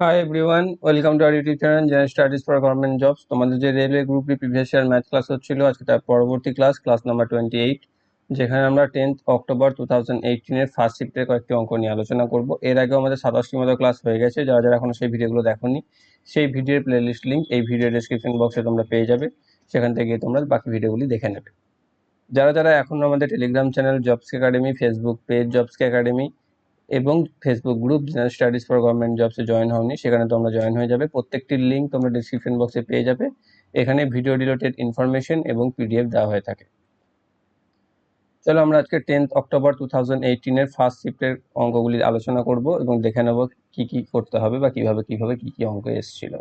Hi everyone welcome to our YouTube channel general studies for government jobs তোমাদের যে railway গ্রুপটি previous year math class হচ্ছিল, আজকে তার পরবর্তী class class number twenty eight যেখানে আমরা টেন্থ অক্টোবর টু থাউজেন্ড এইটিনের ফার্স্ট শিফটের কয়েকটি অঙ্ক নিয়ে আলোচনা করব। এর আগেও আমাদের সাতাশটি মতো ক্লাস হয়ে গেছে, যারা যারা এখনও সেই ভিডিওগুলো দেখোনি, সেই ভিডিওর প্লেলিস্ট লিঙ্ক এই ভিডিও ডিসক্রিপশন বক্সে তোমরা পেয়ে যাবে। সেখান থেকে তোমরা বাকি ভিডিওগুলি দেখে নেবে। যারা যারা এখনও আমাদের Telegram channel jobs academy Facebook page jobs academy এবং Facebook group general studies for government জবসে join হওনি, সেখানে তোমরা জয়েন হয়ে যাবে। প্রত্যেকটির লিঙ্ক তোমরা ডিসক্রিপশন বক্সে পেয়ে যাবে। এখানে ভিডিও রিলেটেড ইনফরমেশন এবং পিডিএফ দেওয়া হয়ে থাকে। চলো আমরা আজকে টেন্থ অক্টোবর টু থাউজেন্ড এইটিনের ফার্স্ট শিফটের অঙ্কগুলি আলোচনা করব এবং দেখে নেব কী কী করতে হবে বা কীভাবে কীভাবে কি কি অঙ্ক এসেছিল।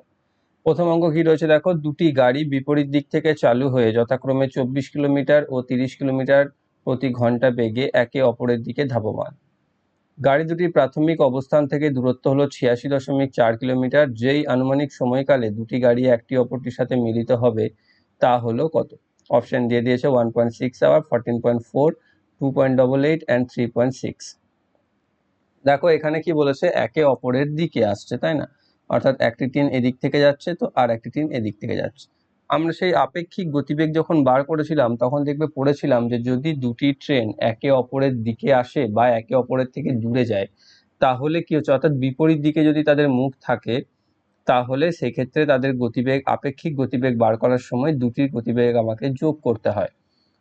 প্রথম অঙ্ক কি রয়েছে দেখো? দুটি গাড়ি বিপরীত দিক থেকে চালু হয়ে যথাক্রমে চব্বিশ কিলোমিটার ও তিরিশ কিলোমিটার প্রতি ঘণ্টা বেগে একে অপরের দিকে ধাবমান। গাড়ি দুটির প্রাথমিক অবস্থান থেকে দূরত্ব হলো ছিয়াশি দশমিক চার কিলোমিটার। যেই আনুমানিক সময়কালে দুটি গাড়ি একটি অপরটির সাথে মিলিত হবে, তা হলো কত? অপশন দিয়ে দিয়েছে one point six hour fourteen point four two point double eight and three point six দেখো, এখানে কি বলেছে? একে অপরের দিকে আসছে, তাই না? অর্থাৎ একটি ট্রেন এদিক থেকে যাচ্ছে তো আর একটি ট্রেন এদিক থেকে যাচ্ছে। আমরা সেই আপেক্ষিক গতিবেগ যখন বার করেছিলাম, তখন দেখবে পড়েছিলাম যে যদি দুটি ট্রেন একে অপরের দিকে আসে বা একে অপরের থেকে দূরে যায়, তাহলে কি হচ্ছে? অর্থাৎ বিপরীত দিকে যদি তাদের মুখ থাকে, তাহলে সেক্ষেত্রে তাদের গতিবেগ, আপেক্ষিক গতিবেগ বার করার সময় দুটির গতিবেগ আমাকে যোগ করতে হয়।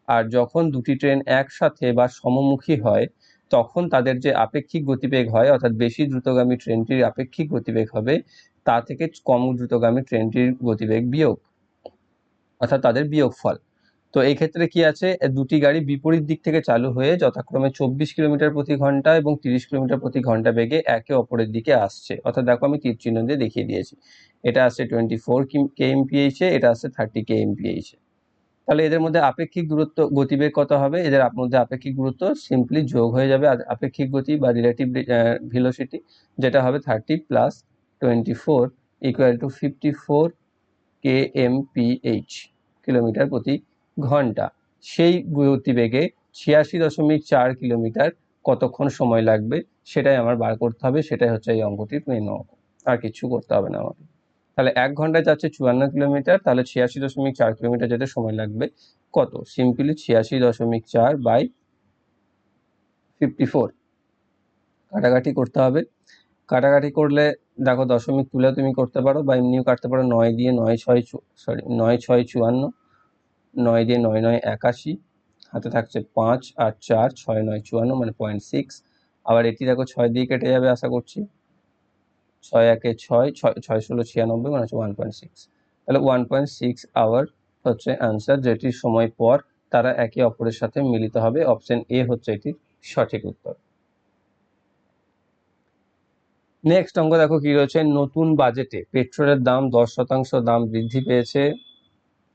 আর যখন দুটি ট্রেন একসাথে বা সমমুখী হয়, তখন তাদের যে আপেক্ষিক গতিবেগ হয়, অর্থাৎ বেশি দ্রুতগামী ট্রেনটির আপেক্ষিক গতিবেগ হবে, তা থেকে কম দ্রুতগামী ট্রেনটির গতিবেগ বিয়োগ। অর্থাৎ তাদের বিয়োগফল। তো এই ক্ষেত্রে কি আছে? দুটি গাড়ি বিপরীত দিক থেকে চালু হয়ে যথাক্রমে চব্বিশ কিলোমিটার প্রতি ঘণ্টা এবং তিরিশ কিলোমিটার প্রতি ঘণ্টা বেগে একে অপরের দিকে আসছে। অর্থাৎ দেখো আমি তীর চিহ্ন দিয়ে দেখিয়ে দিয়েছি। এটা আসছে টোয়েন্টি ফোর কে এমপিএইচে এটা আসছে থার্টি কে এমপিএইচে তাহলে এদের মধ্যে আপেক্ষিক দূরত্ব গতিবেগ কত হবে? এদের মধ্যে আপেক্ষিক দূরত্ব সিম্পলি যোগ হয়ে যাবে আপেক্ষিক গতি বা রিলেটিভ ভেলোসিটি যেটা হবে thirty plus twenty four equal to fifty four K MPH kilometre প্রতি ঘণ্টা। সেই গতিবেগে ছিয়াশি দশমিক চার কিলোমিটার কতক্ষণ সময় লাগবে, সেটাই আমার বার করতে হবে, সেটাই হচ্ছে এই অঙ্কটির মেন অঙ্ক। আর কিছু করতে হবে না আমাকে। তাহলে এক ঘন্টায় যাচ্ছে চুয়ান্ন কিলোমিটার তাহলে ছিয়াশি দশমিক চার কিলোমিটার যেতে সময় লাগবে কত? সিম্পলি ছিয়াশি দশমিক চার বাই ফিফটি ফোর কাটাকাটি করতে হবে। কাটাকাটি করলে দেখো দশমিক তুলে তুমি করতে পারো বা এমনিও কাটতে পারো নয় দিয়ে নয় ছয় সরি নয় ছয় চুয়ান্ন, নয় দিয়ে নয় নয় একাশি, হাতে থাকছে পাঁচ আর চার ছয় নয় চুয়ান্ন মানে পয়েন্ট সিক্স আবার এটি দেখো ছয় দিয়ে কেটে যাবে আশা করছি। ছয় একে ছয় ছয় ছয় ষোলো ছিয়ানব্বই মানে হচ্ছে ওয়ান পয়েন্ট সিক্স তাহলে ওয়ান পয়েন্ট সিক্স আওয়ার হচ্ছে অ্যান্সার যেটির সময় পর তারা একে অপরের সাথে মিলিত হবে। অপশন এ হচ্ছে এটির সঠিক উত্তর। নেক্সট অঙ্ক দেখো কি রয়েছে? নতুন বাজেটে পেট্রোলের দাম দশ শতাংশ দাম বৃদ্ধি পেয়েছে।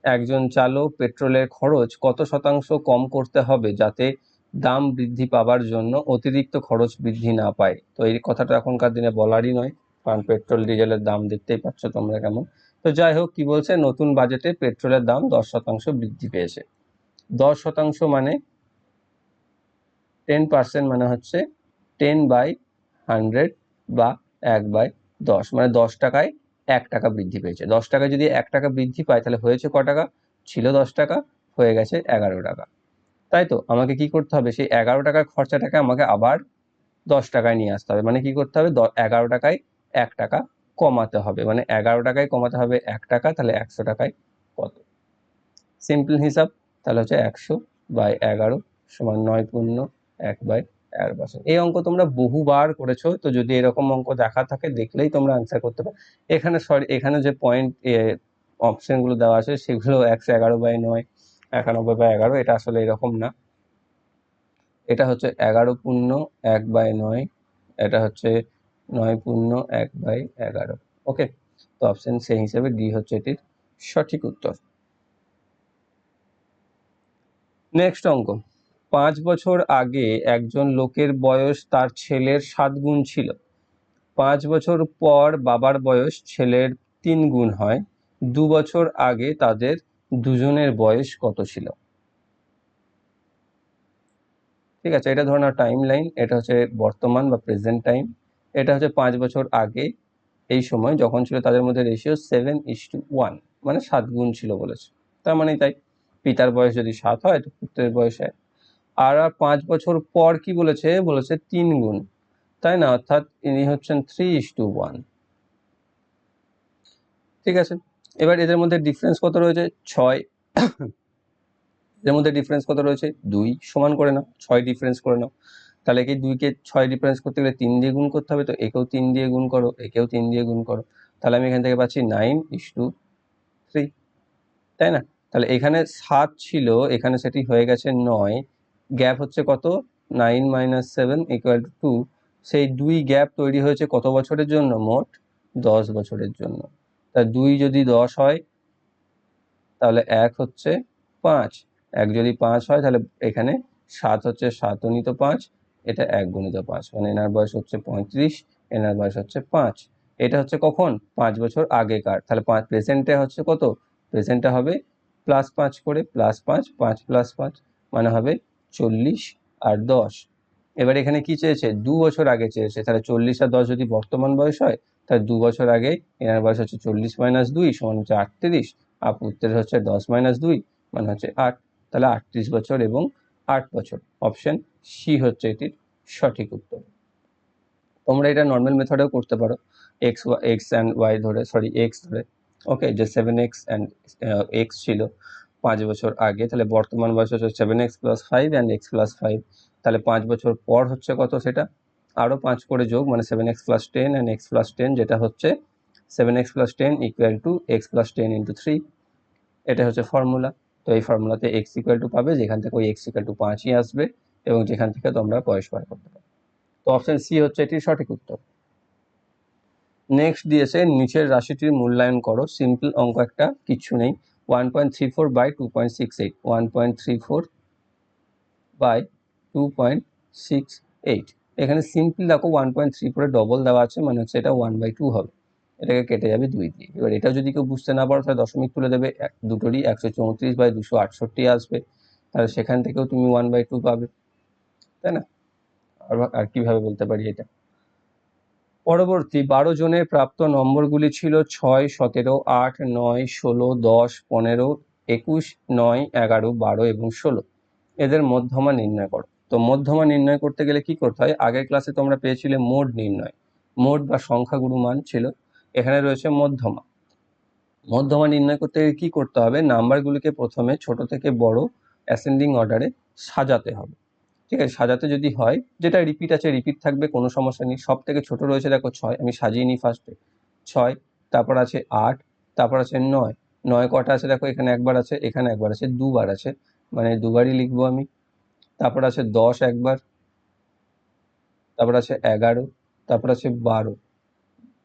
একজন চালক পেট্রোলের খরচ কত শতাংশ কম করতে হবে যাতে দাম বৃদ্ধি পাবার জন্য অতিরিক্ত খরচ বৃদ্ধি না পায়? তো এই কথাটা এখনকার দিনে বলারই নয়, কারণ পেট্রোল, ডিজেলের দাম দেখতেই পাচ্ছ তোমরা কেমন। তো যাই হোক, কি বলছে? নতুন বাজেটে পেট্রোলের দাম দশ শতাংশ বৃদ্ধি পেয়েছে। দশ শতাংশ মানে টেন পার্সেন্ট মানে হচ্ছে টেন বাই হান্ড্রেড বা এক বাই দশ মানে দশ টাকায় এক টাকা বৃদ্ধি পেয়েছে। দশ টাকা যদি এক টাকা বৃদ্ধি পায়, তাহলে হয়েছে ক টাকা? ছিল দশ টাকা, হয়ে গেছে এগারো টাকা। তাই তো? আমাকে কি করতে হবে? সেই এগারো টাকার খরচাটাকে আমাকে আবার দশ টাকায় নিয়ে আসতে হবে। মানে কি করতে হবে? এগারো টাকায় এক টাকা কমাতে হবে। মানে এগারো টাকায় কমাতে হবে এক টাকা, তাহলে একশো টাকায় কত? সিম্পল হিসাব, তাহলে হচ্ছে একশো বাই এগারো সমান নয় পূর্ণ এক বাই এগারো এই অঙ্ক তোমরা বহুবার করেছ, তো যদি এরকম অঙ্ক দেখা থাকে, দেখলেই তোমরা আনসার করতে পারো। এখানে সরি এখানে যে পয়েন্ট অপশনগুলো দেওয়া আছে, সেগুলো একশো এগারো বাই নয়, একানব্বই বাই এগারো, এটা আসলে এরকম না। এটা হচ্ছে এগারো পূর্ণ এক বাই নয়, এটা হচ্ছে নয় পূর্ণ এক বাই এগারো। ওকে তো অপশন সেই হিসেবে ডি হচ্ছে এটির সঠিক উত্তর। নেক্সট অঙ্ক। পাঁচ বছর আগে একজন লোকের বয়স তার ছেলের সাত গুণ ছিল। পাঁচ বছর পর বাবার বয়স ছেলের তিন গুণ হয়। দু বছর আগে তাদের দুজনের বয়স কত ছিল? ঠিক আছে, এটা ধরুন টাইম লাইন এটা হচ্ছে বর্তমান বা প্রেজেন্ট টাইম এটা হচ্ছে পাঁচ বছর আগে, এই সময় যখন ছিল তাদের মধ্যে ratio seven is to one মানে সাত গুণ ছিল বলেছে। তার মানে তাই, পিতার বয়স যদি সাত হয়, তো পুত্রের বয়স এক। আর আর পাঁচ বছর পর কি বলেছে? বলেছে তিন গুণ। তাই না? অর্থাৎ ইনি হচ্ছেন থ্রি ইস টু ওয়ান ঠিক আছে? এবার এদের মধ্যে ডিফারেন্স কত রয়েছে? ছয়। এদের মধ্যে ডিফারেন্স কত রয়েছে? দুই। সমান করে নাও। ছয় ডিফারেন্স করে নাও। তাহলে কি দুইকে ছয় ডিফারেন্স করতে গেলে তিন দিয়ে গুণ করতে হবে? তো একেও তিন দিয়ে গুণ করো, একেও তিন দিয়ে গুণ করো। তাহলে আমি এখান থেকে পাচ্ছি নাইন ইস টু থ্রি তাই না? তাহলে এখানে সাত ছিল, এখানে সেটি হয়ে গেছে নয়। গ্যাপ হচ্ছে কত? Nine minus seven equal to two. সেই দুই গ্যাপ তৈরি হয়েছে কত বছরের জন্য? মোট দশ বছরের জন্য। তা দুই যদি দশ হয়, তাহলে এক হচ্ছে পাঁচ। এক যদি পাঁচ হয়, তাহলে এখানে সাত হচ্ছে সাত গণিত পাঁচ। এটা এক গণিত পাঁচ। মানে এনার বয়স হচ্ছে পঁয়ত্রিশ, এনার বয়স হচ্ছে পাঁচ। এটা হচ্ছে কখন? পাঁচ বছর আগেকার। তাহলে পাঁচ প্রেজেন্টে হচ্ছে কত? প্রেজেন্টে হবে প্লাস পাঁচ করে প্লাস পাঁচ পাঁচ প্লাস পাঁচ। মানে হবে চল্লিশ আর দশ। এবার এখানে কি চেয়েছে? দু বছর আগে চেয়েছে। তাহলে চল্লিশ আর দশ যদি বর্তমান বয়স হয়, তাহলে দু বছর আগে এনার বয়স হচ্ছে চল্লিশ মাইনাস দুই সমান হচ্ছে আটত্রিশ, আর পুত্রের হচ্ছে দশ মাইনাস দুই মানে হচ্ছে আট। তাহলে আটত্রিশ বছর এবং আট বছর। অপশন সি হচ্ছে এটির সঠিক উত্তর। তোমরা এটা নর্মাল মেথডেও করতে পারো। এক্স এক্স অ্যান্ড ওয়াই ধরে সরি এক্স ধরে। ওকে যে সেভেন এক্স অ্যান্ড এক্স ছিল। পাঁচ বছর আগে, তাহলে বর্তমান বয়স হচ্ছে seven X plus five and X plus five তাহলে পাঁচ বছর পর হচ্ছে কত সেটা? আরও পাঁচ করে যোগ মানে seven X plus ten and X plus ten যেটা হচ্ছে seven X plus ten equal to X plus ten into three এটা হচ্ছে ফর্মুলা তো এই ফর্মুলাতে এক্স ইকুয়াল টু পাবে, যেখান থেকে ওই এক্স ইকুয়াল টু পাঁচই আসবে, এবং যেখান থেকে তোমরা বয়স বার করতে পারো। তো অপশান সি হচ্ছে এটির সঠিক উত্তর। নেক্সট দিয়েছে, নিচের রাশিটির মূল্যায়ন করো সিম্পল অঙ্ক একটা কিছু নেই। One point three four by two point six eight one point three four by two point six eight এখানে সিম্পল দেখো ওয়ান পয়েন্ট থ্রি ফোরে ডবল দেওয়া আছে মানে হচ্ছে এটা ওয়ান বাই টু হবে। এটাকে কেটে যাবে দুই দিয়ে। এবার এটা যদি কেউ বুঝতে না পারো, তাহলে দশমিক তুলে দেবে। এক, দুটোরই একশো চৌত্রিশ বাই দুশো আটষট্টি আসবে। তাহলে সেখান থেকেও তুমি ওয়ান বাই টু পাবে। তাই না? আর আর কীভাবে বলতে পারি এটা? পরবর্তী বারো জনের প্রাপ্ত নম্বরগুলি ছিল ছয়, সতেরো, আট, নয়, ষোলো, দশ, পনেরো, একুশ, নয়, এগারো, বারো এবং ষোলো। এদের মধ্যমা নির্ণয় করো। তো মধ্যমা নির্ণয় করতে গেলে কি করতে হয়? আগের ক্লাসে তোমরা পেয়েছিলে মোড নির্ণয়। মোড বা সংখ্যাগুরু মান ছিল। এখানে রয়েছে মধ্যমা। মধ্যমা নির্ণয় করতে গেলে কী করতে হবে? নাম্বারগুলিকে প্রথমে ছোট থেকে বড় অ্যাসেন্ডিং অর্ডারে সাজাতে হবে। সাজাতে যদি হয়, যেটা রিপিট আছে রিপিট থাকবে, কোনো সমস্যা নেই। সব থেকে ছোট রয়েছে, দেখো ছয়, আমি সাজিয়ে নিই ফার্স্টে ছয়, তারপর আছে আট, তারপর আছে নয়। নয় কটা আছে, দেখো, এখানে একবার আছে, এখানে একবার আছে, দুবার আছে। মানে দুবারই লিখব আমি। তারপর আছে দশ একবার। তারপর আছে এগারো, তারপর আছে বারো।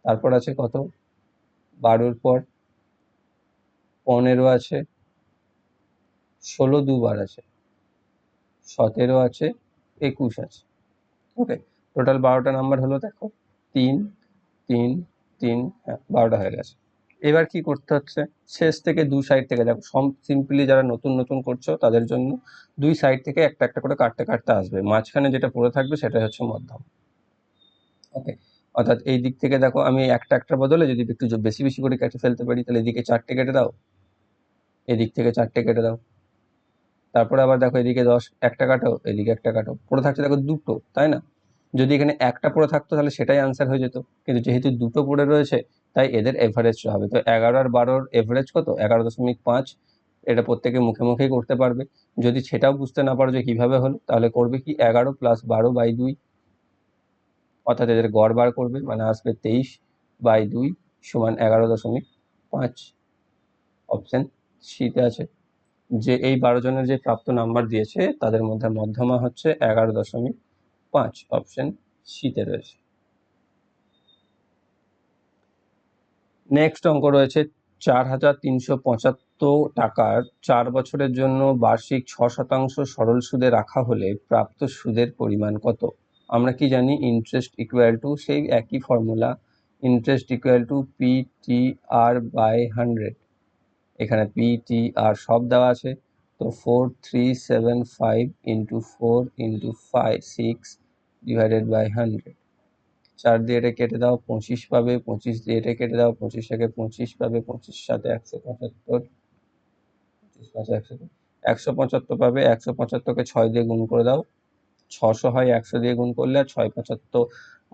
তারপর আছে কত? বারোর পর পনেরো আছে। ষোলো দুবার আছে। সতেরো আছে, একুশ আছে। ওকে টোটাল বারোটা নাম্বার হলো দেখো, তিন তিন তিন হ্যাঁ বারোটা হয়ে গেছে। এবার কি করতে হচ্ছে? শেষ থেকে দু সাইড থেকে, দেখো সব সিম্পলি যারা নতুন নতুন করছ, তাদের জন্য দুই সাইড থেকে একটা একটা করে কাটতে কাটতে আসবে। মাঝখানে যেটা পড়ে থাকবে সেটা হচ্ছে মধ্যম। ওকে অর্থাৎ এই দিক থেকে দেখো, আমি একটা একটার বদলে যদি একটু বেশি বেশি করে কেটে ফেলতে পারি, তাহলে এদিকে চারটে কেটে দাও। এদিক থেকে চারটে কেটে দাও। তারপরে আবার দেখো এদিকে দশ, একটা কাটো, এদিকে একটা কাটো, পড়ে থাকছে দেখো দুটো, তাই না? যদি এখানে একটা পড়ে থাকতো তাহলে সেটাই আনসার হয়ে যেত। কিন্তু যেহেতু দুটো পড়ে রয়েছে, তাই এদের এভারেজ হবে। তো এগারো আর বারোর এভারেজ কত? এগারো দশমিক পাঁচ, এটা প্রত্যেকে মুখে মুখেই করতে পারবে। যদি সেটাও বুঝতে না পারো যে কীভাবে হলো, তাহলে করবে কি? এগারো প্লাস বারো বাই দুই, অর্থাৎ এদের গড় বার করবে মানে আসবে তেইশ বাই দুই সমান এগারো দশমিক পাঁচ। অপশান সিতে আছে। যে এই বারো জনের যে প্রাপ্ত নাম্বার দিয়েছে, তাদের মধ্যে মধ্যমা হচ্ছে এগারো দশমিক পাঁচ অপশন সিতে রয়েছে। নেক্সট অঙ্ক রয়েছে চার হাজার তিনশো পঁচাত্তর টাকার। চার বছরের জন্য বার্ষিক ছ শতাংশ সরল সুদে রাখা হলে প্রাপ্ত সুদের পরিমাণ কত? আমরা কি জানি? ইন্টারেস্ট ইকুয়াল টু সেই একই formula interest equal to P T R by hundred এখানে পি টি আর সব দেওয়া আছে। তো four three seven five into four into five six divided by hundred চার দিয়ে এটা কেটে দাও, পঁচিশ পাবে, পঁচিশ দিয়ে এটা কেটে দাও, পঁচিশ থেকে পঁচিশ পাবে পঁচিশ সাথে একশো পঁচাত্তর, পঁচিশ পাঁচে একশো একশো পঁচাত্তর পাবে, একশো পঁচাত্তরকে ছয় দিয়ে গুণ করে দাও। ছশো হয় একশো দিয়ে গুণ করলে আর ছয় পঁচাত্তর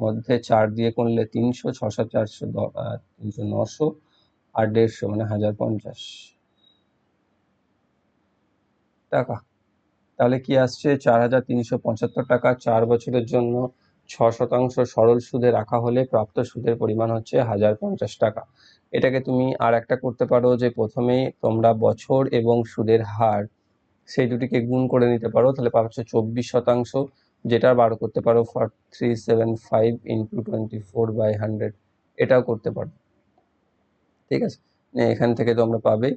মধ্যে চার দিয়ে করলে তিনশো, ছশো চারশো তিনশো নশো। আর দেড়শো মানে হাজার পঞ্চাশ। টাকা। তাহলে কি আসছে? চার হাজার তিনশো পঁচাত্তর টাকা চার বছরের জন্য ছ শতাংশ সরল সুদে রাখা হলে প্রাপ্ত সুদের পরিমাণ হচ্ছে হাজার পঞ্চাশ টাকা। এটাকে তুমি আর একটা করতে পারো যে প্রথমেই তোমরা বছর এবং সুদের হার সেই দুটিকে গুণ করে নিতে পারো, তাহলে পাচ্ছ চব্বিশ শতাংশ, যেটা বার করতে পারো four three seven five into twenty four by hundred এটাও করতে পারো। ঠিক আছে? এখান থেকে তোমরা পাবে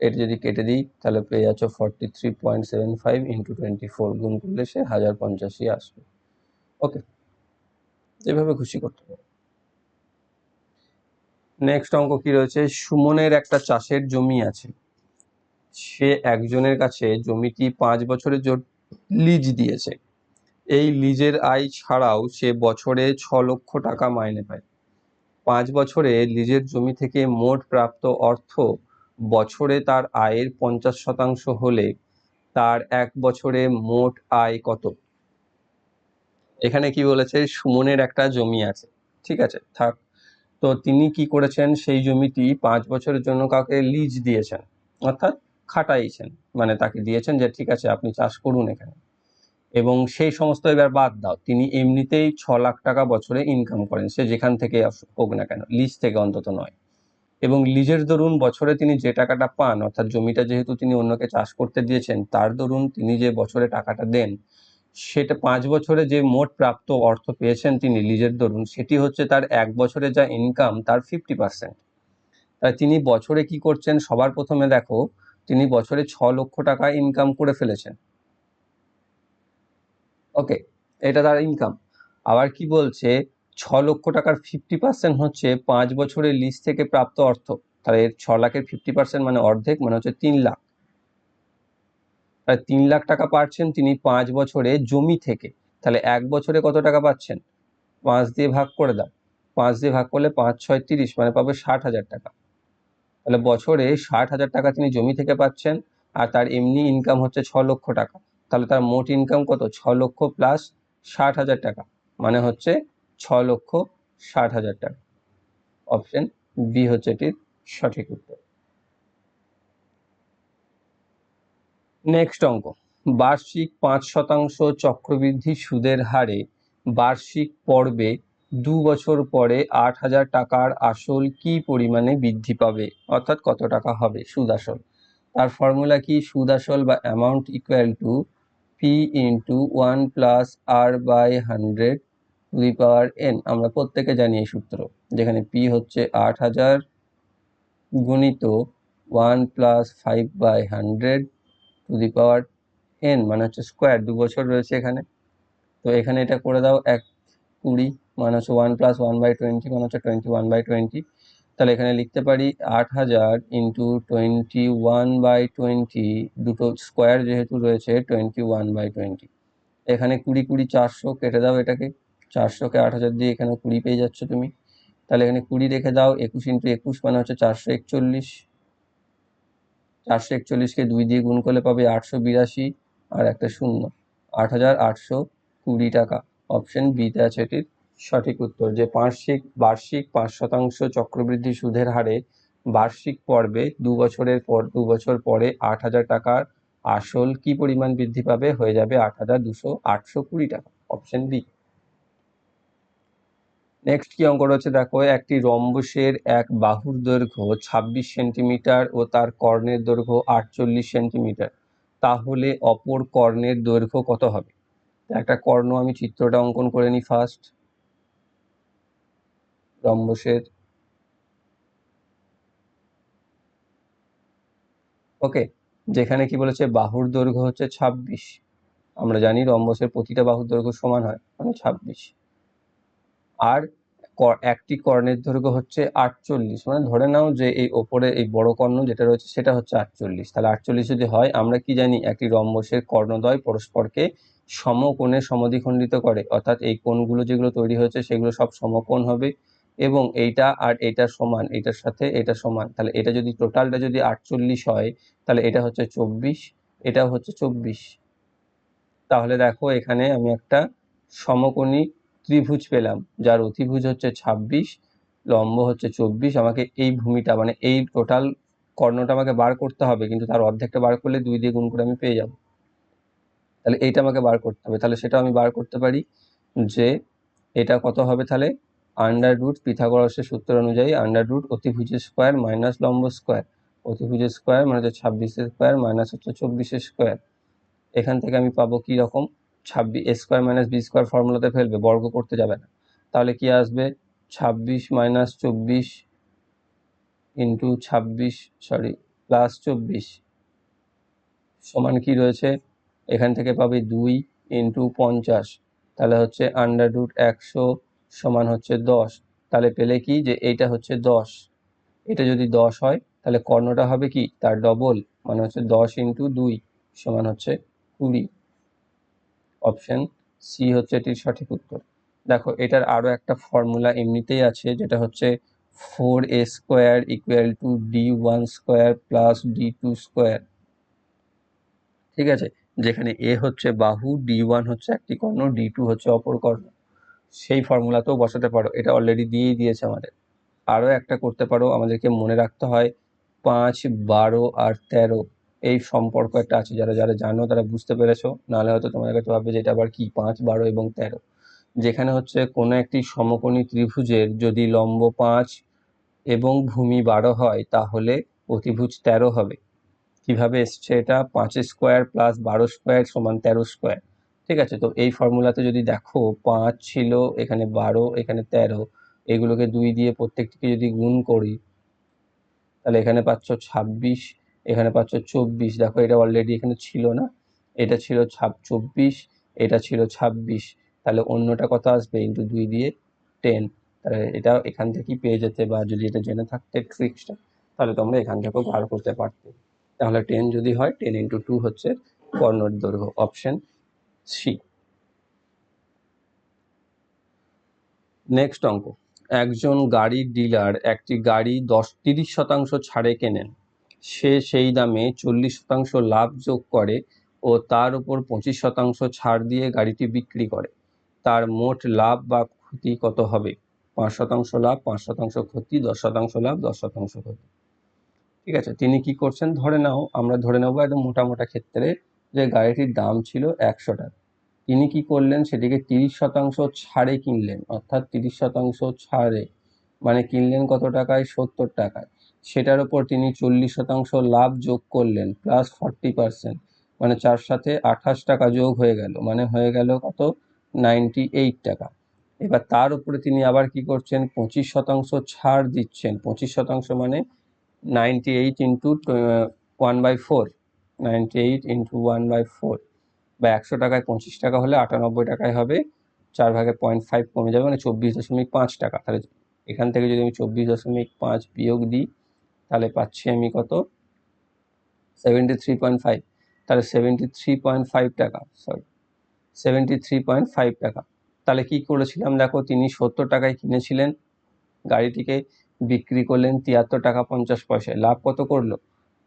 এটা যদি কেটে দিই, তাহলে পেয়ে যাচ্ছ forty three point seven five into twenty four গুণ করলে সে হাজার পঞ্চাশই আসবে। ওকে এভাবে খুশি করতে পারো। নেক্সট অঙ্ক কি রয়েছে? সুমনের একটা চাষের জমি আছে। সে একজনের কাছে জমিটি পাঁচ বছরের লিজ দিয়েছে। এই লিজের আয় ছাড়াও সে বছরে ছ লক্ষ টাকা মাইনে পায়। পাঁচ বছরে লিজের জমি থেকে মোট প্রাপ্ত অর্থ বছরে তার আয়ের পঞ্চাশ শতাংশ হলে তার এক বছরে মোট আয় কত? এখানে কি বলেছে? সুমনের একটা জমি আছে। ঠিক আছে, থাক। তো তিনি কি করেছেন? সেই জমিটি পাঁচ বছরের জন্য কাউকে লিজ দিয়েছেন। অর্থাৎ খাটাইছেন। মানে তাকে দিয়েছেন যে, ঠিক আছে, আপনি চাষ করুন এখানে। এবং সেই সমস্ত এবার বাদ দাও। তিনি এমনিতেই ছ লাখ টাকা বছরে ইনকাম করেন, সে যেখান থেকে হোক না কেন লিজ থেকে অন্তত নয়। এবং লিজের দরুন বছরে তিনি যে টাকাটা পান, অর্থাৎ জমিটা যেহেতু তিনি অন্যকে চাষ করতে দিয়েছেন, তার দরুন তিনি যে বছরে টাকাটা দেন, সেটা পাঁচ বছরে যে মোট প্রাপ্ত অর্থ পেয়েছেন তিনি লিজের দরুন, সেটি হচ্ছে তার এক বছরে যা ইনকাম তার ফিফটি পার্সেন্ট তাই তিনি বছরে কি করছেন, সবার প্রথমে দেখো, তিনি বছরে ছ লক্ষ টাকা ইনকাম করে ফেলেছেন। ওকে এটা তার ইনকাম আবার কি বলছে? ছ লক্ষ টাকার ফিফটি পার্সেন্ট হচ্ছে পাঁচ বছরের লিজ থেকে প্রাপ্ত অর্থ। তাহলে এর ছ লাখের ফিফটি পার্সেন্ট মানে অর্ধেক মানে হচ্ছে তিন লাখ। তাহলে তিন লাখ টাকা পাচ্ছেন তিনি পাঁচ বছরে জমি থেকে। তাহলে এক বছরে কত টাকা পাচ্ছেন? পাঁচ দিয়ে ভাগ করে দাও। পাঁচ দিয়ে ভাগ করলে পাঁচ, ছয়, তিরিশ মানে পাবে ষাট হাজার টাকা। তাহলে বছরে ষাট হাজার টাকা তিনি জমি থেকে পাচ্ছেন, আর তার এমনি ইনকাম হচ্ছে ছ লক্ষ টাকা। তাহলে তার মোট ইনকাম কত? ছ লক্ষ প্লাস ষাট হাজার টাকা। মানে হচ্ছে ছ লক্ষ ষাট হাজার টাকা। অপশন বি হচ্ছে এটির সঠিক উত্তর। নেক্সট অঙ্ক। বার্ষিক পাঁচ শতাংশ চক্রবৃদ্ধি সুদের হারে বার্ষিক পর্বে দু বছর পরে আট হাজার টাকার আসল কি পরিমাণে বৃদ্ধি পাবে? অর্থাৎ কত টাকা হবে সুদ আসল? তার ফর্মুলা কি? সুদ আসল বা amount equal to P into one plus R by hundred to the power N আমরা প্রত্যেকে জানি এই সূত্র, যেখানে পি হচ্ছে আট হাজার গুণিত one plus five by hundred to the power N মানে হচ্ছে স্কোয়ার দু বছর রয়েছে এখানে। তো এখানে এটা করে দাও, এক কুড়ি মানে হচ্ছে one plus one by twenty মানে হচ্ছে টোয়েন্টি ওয়ান বাই টোয়েন্টি তাহলে এখানে লিখতে পারি আট হাজার into twenty one by twenty দুটো স্কোয়ার যেহেতু রয়েছে টোয়েন্টি ওয়ান বাই টোয়েন্টি এখানে কুড়ি কুড়ি চারশো কেটে দাও এটাকে, চারশোকে আট হাজার দিয়ে এখানে কুড়ি পেয়ে যাচ্ছ তুমি। তাহলে এখানে কুড়ি রেখে দাও, একুশ ইন্টু একুশ মানে হচ্ছে চারশো একচল্লিশ। চারশো একচল্লিশকে দুই দিয়ে গুণ করলে পাবে আটশো বিরাশি আর একটা শূন্য। আট হাজার আটশো কুড়ি টাকা। অপশন বিতে আছে এটির। সঠিক উত্তর যে বার্ষিক বার্ষিক পাঁচ শতাংশ চক্রবৃদ্ধি সুদের হারে বার্ষিক পর্বে দু বছরের পর, দু বছর পরে আট হাজার টাকার আসল কি পরিমাণ বৃদ্ধি পাবে? হয়ে যাবে আট হাজার দুশো আটশো কুড়ি টাকা। অপশন বি নেক্সট কি অঙ্ক রয়েছে? দেখো, একটি রম্বসের এক বাহুর দৈর্ঘ্য ছাব্বিশ সেন্টিমিটার ও তার কর্ণের দৈর্ঘ্য আটচল্লিশ সেন্টিমিটার। তাহলে অপর কর্ণের দৈর্ঘ্য কত হবে? একটা কর্ণ আমি চিত্রটা অঙ্কন করে নিই ফার্স্ট রম্বসের। ওকে যেখানে কি বলেছে, বাহুর দৈর্ঘ্য হচ্ছে ছাব্বিশ। আমরা জানি রম্বসের প্রতিটা বাহুর দৈর্ঘ্য সমান হয় মানে ছাব্বিশ। আর ক- একটি কর্ণের দৈর্ঘ্য হচ্ছে আটচল্লিশ। মানে ধরে নাও যে এই ওপরে এই বড় কর্ণ যেটা রয়েছে, সেটা হচ্ছে আটচল্লিশ। তাহলে আটচল্লিশ যদি হয়, আমরা কি জানি একটি রম্বসের কর্ণদ্বয় পরস্পরকে সমকোণে সমদ্বিখণ্ডিত করে। অর্থাৎ এই কোণগুলো যেগুলো তৈরি হয়েছে, সেগুলো সব সমকোণ হবে। এবং এইটা আর এটা সমান এটার সাথে এটা সমান, তাহলে এটা যদি টোটালটা যদি আটচল্লিশ হয়, তাহলে এটা হচ্ছে চব্বিশ, এটা হচ্ছে চব্বিশ। তাহলে দেখো এখানে আমি একটা সমকোণী ত্রিভুজ পেলাম, যার অতিভুজ হচ্ছে ছাব্বিশ, লম্ব হচ্ছে চব্বিশ, আমাকে এই ভূমিটা মানে এই টোটাল কর্ণটা আমাকে বার করতে হবে, কিন্তু তার অর্ধেকটা বার করলে দুই দিয়ে গুণ করে আমি পেয়ে যাব। তাহলে এইটা আমাকে বার করতে হবে, তাহলে সেটা আমি বার করতে পারি যে এটা কত হবে তাহলে? আন্ডার রুট পিথাগোরাসের সূত্র অনুযায়ী আন্ডার রুট অতিভুজের স্কোয়ার মাইনাস লম্ব স্কোয়ার অতিভুজের স্কোয়ার মানে হচ্ছে ছাব্বিশের স্কোয়ার মাইনাস হচ্ছে চব্বিশের স্কোয়ার এখান থেকে আমি পাবো কি রকম? ছাব্বিশ A square minus B square ফর্মুলাতে ফেলবে, বর্গ করতে যাবে না। তাহলে কি আসবে? ছাব্বিশ মাইনাস চব্বিশ ইন্টু ছাব্বিশ সরি প্লাস চব্বিশ। সমান কি রয়েছে? এখান থেকে পাবে দুই ইন্টু পঞ্চাশ। তাহলে হচ্ছে আন্ডার রুট একশো সমান হচ্ছে দশ। তাহলে পেলে কি? যে এইটা হচ্ছে দশ। এটা যদি দশ হয়, তাহলে কর্ণটা হবে কি? তার ডবল মানে হচ্ছে দশ ইন্টু দুই সমান হচ্ছে কুড়ি। অপশন সি হচ্ছে এটির সঠিক উত্তর। দেখো, এটার আরও একটা ফর্মুলা এমনিতেই আছে, যেটা হচ্ছে four A square equal to D one square plus D two square ঠিক আছে? যেখানে এ হচ্ছে বাহু ডি ওয়ান হচ্ছে একটি কর্ণ ডি টু হচ্ছে অপর কর্ণ। সেই ফর্মুলাতেও বসাতে পারো। এটা অলরেডি দিয়েই দিয়েছে আমাদের। আরও একটা করতে পারো, আমাদেরকে মনে রাখতে হয়, পাঁচ, বারো আর তেরো এই সম্পর্ক একটা আছে। যারা যারা জানো তারা বুঝতে পেরেছ, নাহলে হয়তো তোমাদের কাছে ভাববে যে এটা আবার কি, পাঁচ, বারো এবং তেরো। যেখানে হচ্ছে কোনো একটি সমকোণী ত্রিভুজের যদি লম্ব পাঁচ এবং ভূমি বারো হয়, তাহলে অতিভুজ তেরো হবে। কীভাবে এসছে এটা? পাঁচ স্কোয়ার প্লাস বারো স্কোয়ার সমান তেরো স্কোয়ার ঠিক আছে? তো এই ফর্মুলাতে যদি দেখো, পাঁচ ছিল, এখানে বারো, এখানে তেরো, এগুলোকে দুই দিয়ে প্রত্যেকটিকে যদি গুণ করি, তাহলে এখানে পাচ্ছ ছাব্বিশ, এখানে পাচ্ছ চব্বিশ। দেখো, এটা অলরেডি এখানে ছিল না। এটা ছিল ছাব, চব্বিশ, এটা ছিল ছাব্বিশ। তাহলে অন্যটা কত আসবে? ইন্টু দুই দিয়ে টেন তাহলে এটা এখান থেকেই পেয়ে যেতে বা যদি এটা জেনে থাকতে ট্রিক্সটা তাহলে তোমরা এখান থেকেও বার করতে পারতে। তাহলে টেন যদি হয় টেন ইন্টু টু হচ্ছে কর্ণর দৈর্ঘ্য। Option C. নেক্সট অঙ্ক। একজন গাড়ির ডিলার একটি গাড়ি দশ তিরিশ শতাংশ ছাড়ে কেনেন। সে সেই দামে চল্লিশ শতাংশ লাভ যোগ করে ও তার উপর পঁচিশ শতাংশ ছাড় দিয়ে গাড়িটি বিক্রি করে। তার মোট লাভ বা ক্ষতি কত হবে? পাঁচ শতাংশ লাভ, পাঁচ শতাংশ ক্ষতি, দশ শতাংশ লাভ, দশ শতাংশ ক্ষতি। ঠিক আছে, তিনি কি করছেন? ধরে নাও, আমরা ধরে নেব একদম মোটা মোটা ক্ষেত্রে যে গাড়িটির দাম ছিল একশো টাকা। তিনি কি করলেন? সেটিকে তিরিশ শতাংশ ছাড়ে কিনলেন, অর্থাৎ তিরিশ শতাংশ ছাড়ে। মানে কিনলেন কত টাকায়? সত্তর টাকায়। সেটার উপর তিনি চল্লিশ শতাংশ লাভ যোগ করলেন প্লাস ফর্টি পার্সেন্ট মানে চার সাথে আঠাশ টাকা যোগ হয়ে গেল। মানে হয়ে গেল কত? নাইনটি এইট টাকা। এবার তার উপরে তিনি আবার কি করছেন? পঁচিশ শতাংশ ছাড় দিচ্ছেন। পঁচিশ শতাংশ মানে ninety eight into one by four ninety eight into one by four বা একশো টাকায় পঁচিশ টাকা হলে আটানব্বই টাকায় হবে। চার ভাগে পয়েন্ট ফাইভ কমে যাবে মানে চব্বিশ দশমিক পাঁচ টাকা। তাহলে এখান থেকে যদি আমি চব্বিশ দশমিক পাঁচ বিয়োগ দিই, তাহলে পাচ্ছি আমি কত? সেভেন্টি থ্রি পয়েন্ট ফাইভ তাহলে সেভেন্টি থ্রি পয়েন্ট ফাইভ টাকা sorry seventy three point five টাকা। তাহলে কি করেছিলাম দেখো, তিনি সত্তর টাকায় কিনেছিলেন, গাড়িটিকে বিক্রি করলেন তিয়াত্তর টাকা পঞ্চাশ পয়সায়। লাভ কত করল?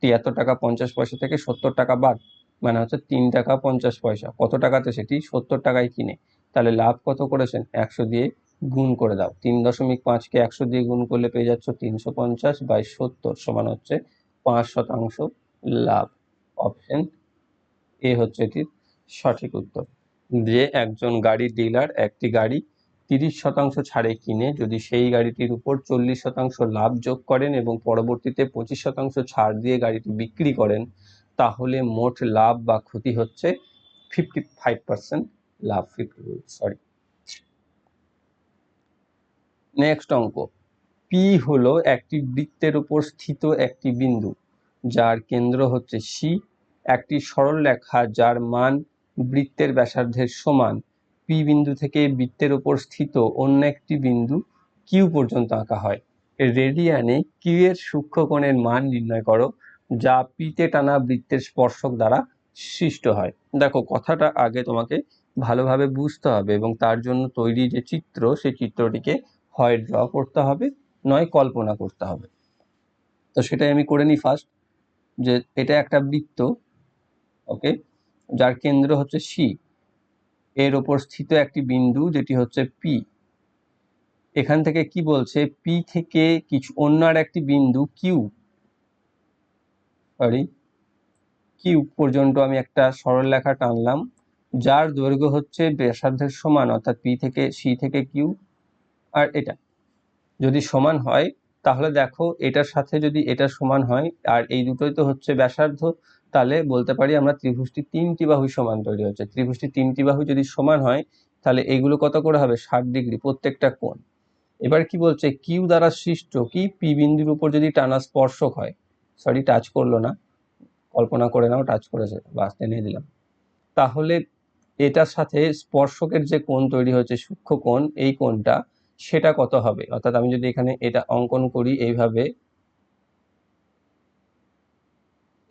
তিয়াত্তর টাকা পঞ্চাশ পয়সা থেকে সত্তর টাকা বাদ মানে হচ্ছে তিন টাকা পঞ্চাশ পয়সা। কত টাকাতে সেটি সত্তর টাকায় কিনে? তাহলে লাভ কত করেছেন? একশো দিয়ে গুণ করে দাও। তিন দশমিক পাঁচকে একশো দিয়ে গুণ করলে পেয়ে যাচ্ছ তিনশো পঞ্চাশ বাই সত্তর সমান হচ্ছে পাঁচ শতাংশ লাভ। অপশন এ হচ্ছে এটির সঠিক উত্তর। যে একজন গাড়ির ডিলার, একটি গাড়ি তিরিশ শতাংশ ছাড়ে কিনে যদি সেই গাড়িটির উপর চল্লিশ শতাংশ লাভ যোগ করেন এবং পরবর্তীতে পঁচিশ শতাংশ ছাড় দিয়ে গাড়িটি বিক্রি করেন, তাহলে মোট লাভ বা ক্ষতি হচ্ছে ফিফটি ফাইভ পার্সেন্ট লাভ ফিফটি সরি নেক্সট অঙ্ক পি হলো একটি বৃত্তের উপর স্থিত একটি বিন্দু, যার কেন্দ্র হচ্ছে সি একটি সরল রেখা যার মান বৃত্তের ব্যাসার্ধের সমান পি বিন্দু থেকে বৃত্তের উপর স্থিত অন্য একটি বিন্দু কিউ পর্যন্ত আঁকা হয়। রেডিয়ানে কিউ এর সূক্ষ্মকোণের মান নির্ণয় করো, যা পিতে টানা বৃত্তের স্পর্শক দ্বারা সৃষ্ট হয়। দেখো, কথাটা আগে তোমাকে ভালোভাবে বুঝতে হবে এবং তার জন্য তৈরি যে চিত্র, সেই চিত্রটিকে হয় ড্র করতে হবে, নয় কল্পনা করতে হবে। তো সেটাই আমি করে নিই ফার্স্ট যে এটা একটা বৃত্ত ওকে যার কেন্দ্র হচ্ছে সি এর ওপর স্থিত একটি বিন্দু যেটি হচ্ছে পি এখান থেকে কি বলছে? পি থেকে কিছু অন্য আর একটি বিন্দু কিউ সরি কিউ পর্যন্ত আমি একটা সরল লেখা টানলাম, যার দৈর্ঘ্য হচ্ছে ব্যাসার্ধের সমান, অর্থাৎ পি থেকে সি থেকে কিউ আর এটা। যদি সমান হয়, তাহলে দেখো এটার সাথে যদি এটা সমান হয়, আর এই দুটোই তো হচ্ছে ব্যাসার্ধ তাহলে বলতে পারি আমরা ত্রিভুজটি তিনটি বাহু সমান তৈরি হচ্ছে। ত্রিভুজটি তিনটি বাহু যদি সমান হয়, তাহলে এইগুলো কত করে হবে? ষাট ডিগ্রি, প্রত্যেকটা কোণ। এবার কি বলছে? কিউ দ্বারা সৃষ্ট কি? পি বিন্দুর উপর যদি টানা স্পর্শক হয় সরি টাচ করল না, কল্পনা করে নাও টাচ করেছে, বাস, টেনে দিলাম। তাহলে এটার সাথে স্পর্শকের যে কোণ তৈরি হচ্ছে, সূক্ষ্ম কোণ, এই কোণটা, সেটা কত হবে? অর্থাৎ আমি যদি এখানে এটা অঙ্কন করি এইভাবে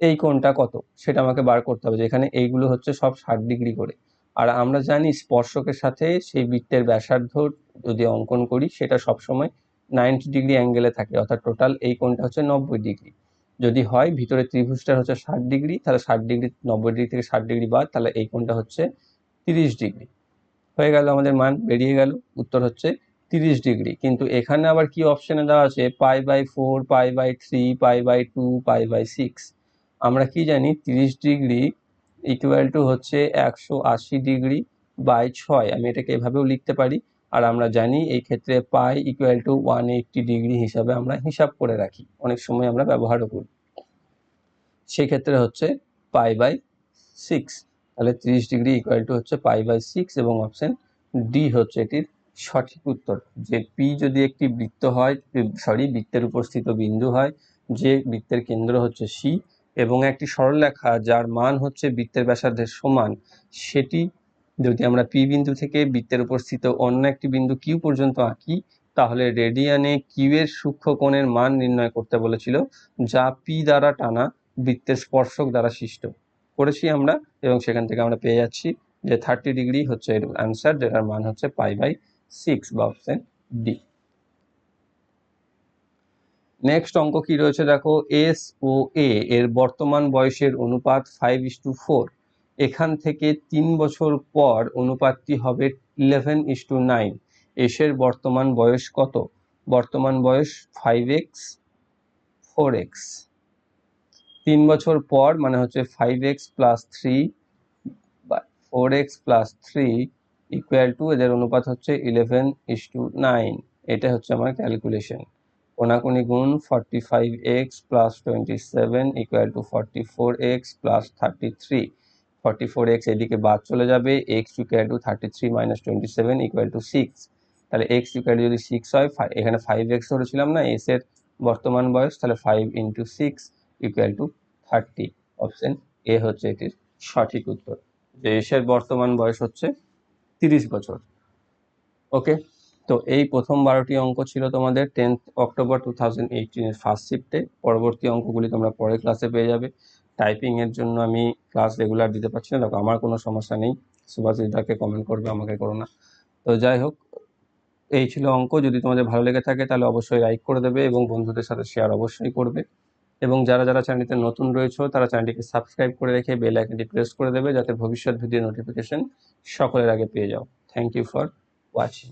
এই কোণটা কত? সেটা আমাকে বার করতে হবে যেখানে এইগুলো হচ্ছে সব ষাট ডিগ্রি করে। আর আমরা জানি স্পর্শকের সাথে সেই বৃত্তের ব্যাসার্ধ যদি অঙ্কন করি, সেটা সবসময় নাইনটি ডিগ্রি অ্যাঙ্গেলে থাকে, অর্থাৎ টোটাল এই কোণটা হচ্ছে নব্বই ডিগ্রি। যদি হয় ভিতরে ত্রিভুজটা হচ্ছে ষাট ডিগ্রি, তাহলে ষাট ডিগ্রি, নব্বই ডিগ্রি থেকে ষাট ডিগ্রি বাদ, তাহলে এই কোণটা হচ্ছে তিরিশ ডিগ্রি। হয়ে গেল আমাদের মান, বেরিয়ে গেল, উত্তর হচ্ছে তিরিশ ডিগ্রি। কিন্তু এখানে আবার কি অপশানে দেওয়া আছে? Pi by four, pi by three, pi by two, pi by six. আমরা কি জানি? তিরিশ ডিগ্রি ইকুয়াল টু হচ্ছে একশো আশি ডিগ্রি বাই ছয়। আমি এটাকে এভাবেও লিখতে পারি। আর আমরা জানি এই ক্ষেত্রে pi equal to one degree হিসাবে আমরা হিসাব করে রাখি। অনেক সময় আমরা ব্যবহারও করি। সেক্ষেত্রে হচ্ছে পাই বাই সিক্স তাহলে তিরিশ ডিগ্রি ইকুয়াল টু হচ্ছে পাই বাই সিক্স এবং অপশন ডি হচ্ছে এটির সঠিক উত্তর। যে পি যদি একটি বৃত্ত হয় সরি বৃত্তের উপস্থিত বিন্দু হয়, যে বৃত্তের কেন্দ্র হচ্ছে সি এবং একটি সরল সরলরেখা যার মান হচ্ছে বৃত্তের ব্যাসার্ধের সমান, সেটি যদি আমরা পি বিন্দু থেকে বৃত্তের উপর স্থিত অন্য একটি বিন্দু কিউ পর্যন্ত আঁকি, তাহলে রেডিয়ানে কিউ এর সূক্ষ্ম কোণের মান নির্ণয় করতে বলেছিল, যা পি দ্বারা টানা বৃত্তের স্পর্শক দ্বারা সৃষ্ট। করেছি আমরা, এবং সেখান থেকে আমরা পেয়ে যাচ্ছি যে থার্টি ডিগ্রি হচ্ছে এর অ্যান্সার যেটার মান হচ্ছে পাই বাই সিক্স বা অপশন ডি নেক্সট অঙ্ক কি রয়েছে দেখো? এস ও এ এর বর্তমান বয়সের অনুপাত ফাইভ ইস টু ফোর এখান থেকে তিন বছর পর অনুপাতটি হবে ইলেভেন ইস টু নাইন এসের বর্তমান বয়স কত? বর্তমান বয়স ফাইভ এক্স ফোর এক্স তিন বছর পর মানে হচ্ছে ফাইভ এক্স প্লাস থ্রি বা four X plus three equal to এদের অনুপাত হচ্ছে ইলেভেন ইস টু নাইন এটা হচ্ছে আমার ক্যালকুলেশন কোনাকুনি গুণ forty five X plus twenty seven equal to forty four X plus thirty three forty four X এদিকে বাদ চলে যাবে X equal to thirty three minus twenty seven equal to six তাহলে এক্স ইকুয়াল যদি six হয় এখানে five x ধরেছিলাম না এস এর বর্তমান বয়স, তাহলে five into six equal to thirty option A হচ্ছে এটির সঠিক উত্তর। যে এসের বর্তমান বয়স হচ্ছে তিরিশ বছর। ওকে তো এই প্রথম বারোটি অঙ্ক ছিল তোমাদের টেন্থ অক্টোবর টু থাউজেন্ড এইটিনের ফার্স্ট শিফটে পরবর্তী অঙ্কগুলি তোমরা পরের ক্লাসে পেয়ে যাবে। টাইপিংয়ের জন্য আমি ক্লাস রেগুলার দিতে পারছি না। দেখো, আমার কোনো সমস্যা নেই। সুভাষিদাকে কমেন্ট করবে, আমাকে করো না। তো যাই হোক, এই ছিল অঙ্ক। যদি তোমাদের ভালো লেগে থাকে, তাহলে অবশ্যই লাইক করে দেবে এবং বন্ধুদের সাথে শেয়ার অবশ্যই করবে। এবং যারা যারা চ্যানেলটিতে নতুন রয়েছে, তারা চ্যানেলটিকে সাবস্ক্রাইব করে রেখে বেল আইকনটি প্রেস করে দেবে, যাতে ভবিষ্যৎ ভিডিও নোটিফিকেশন সকলের আগে পেয়ে যাও। Thank you for watching